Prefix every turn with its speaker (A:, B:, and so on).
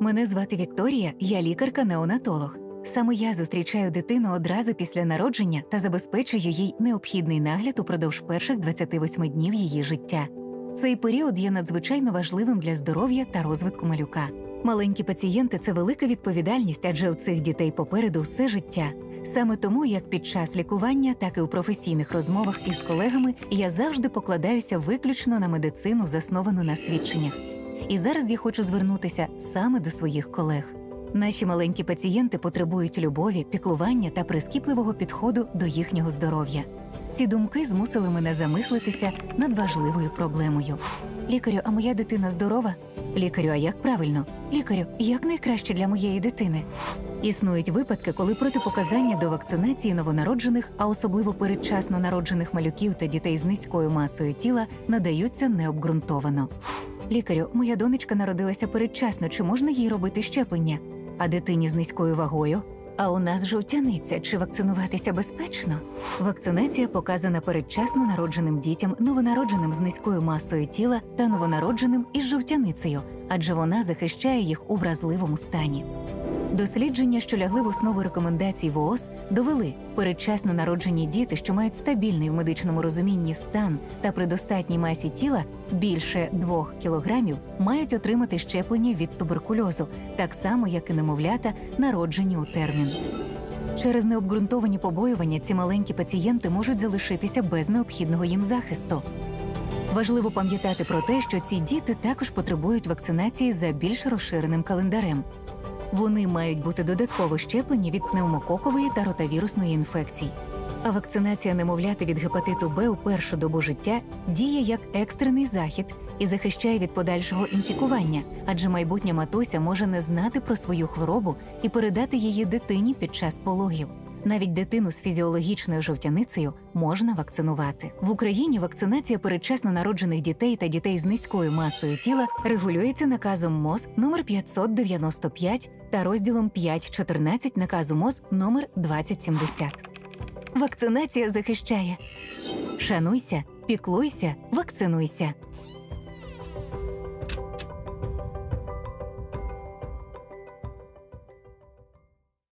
A: Мене звати Вікторія, я лікарка-неонатолог. Саме я зустрічаю дитину одразу після народження та забезпечую їй необхідний нагляд упродовж перших 28 днів її життя. Цей період є надзвичайно важливим для здоров'я та розвитку малюка. Маленькі пацієнти це велика відповідальність, адже у цих дітей попереду все життя. Саме тому, як під час лікування, так і у професійних розмовах із колегами я завжди покладаюся виключно на медицину, засновану на свідченнях. І зараз я хочу звернутися саме до своїх колег. Наші маленькі пацієнти потребують любові, піклування та прискіпливого підходу до їхнього здоров'я. Ці думки змусили мене замислитися над важливою проблемою. Лікарю, а моя дитина здорова? Лікарю, а як правильно? Лікарю, як найкраще для моєї дитини? Існують випадки, коли протипоказання до вакцинації новонароджених, а особливо передчасно народжених малюків та дітей з низькою масою тіла, надаються необґрунтовано. Лікарю, моя донечка народилася передчасно. Чи можна їй робити щеплення? А дитині з низькою вагою? А у нас жовтяниця. Чи вакцинуватися безпечно? Вакцинація показана передчасно народженим дітям, новонародженим з низькою масою тіла та новонародженим із жовтяницею, адже вона захищає їх у вразливому стані. Дослідження, що лягли в основу рекомендацій ВООЗ, довели передчасно народжені діти, що мають стабільний в медичному розумінні стан та при достатній масі тіла більше 2 кілограмів, мають отримати щеплення від туберкульозу, так само як і немовлята, народжені у термін. Через необґрунтовані побоювання ці маленькі пацієнти можуть залишитися без необхідного їм захисту. Важливо пам'ятати про те, що ці діти також потребують вакцинації за більш розширеним календарем. Вони мають бути додатково щеплені від пневмококової та ротавірусної інфекцій. А вакцинація немовляти від гепатиту Б у першу добу життя діє як екстрений захід і захищає від подальшого інфікування, адже майбутня матуся може не знати про свою хворобу і передати її дитині під час пологів. Навіть дитину з фізіологічною жовтяницею можна вакцинувати. В Україні вакцинація передчасно народжених дітей та дітей з низькою масою тіла регулюється наказом МОЗ номер 595 та розділом 5.14 наказу МОЗ номер 2070. Вакцинація захищає. Шануйся, піклуйся, вакцинуйся.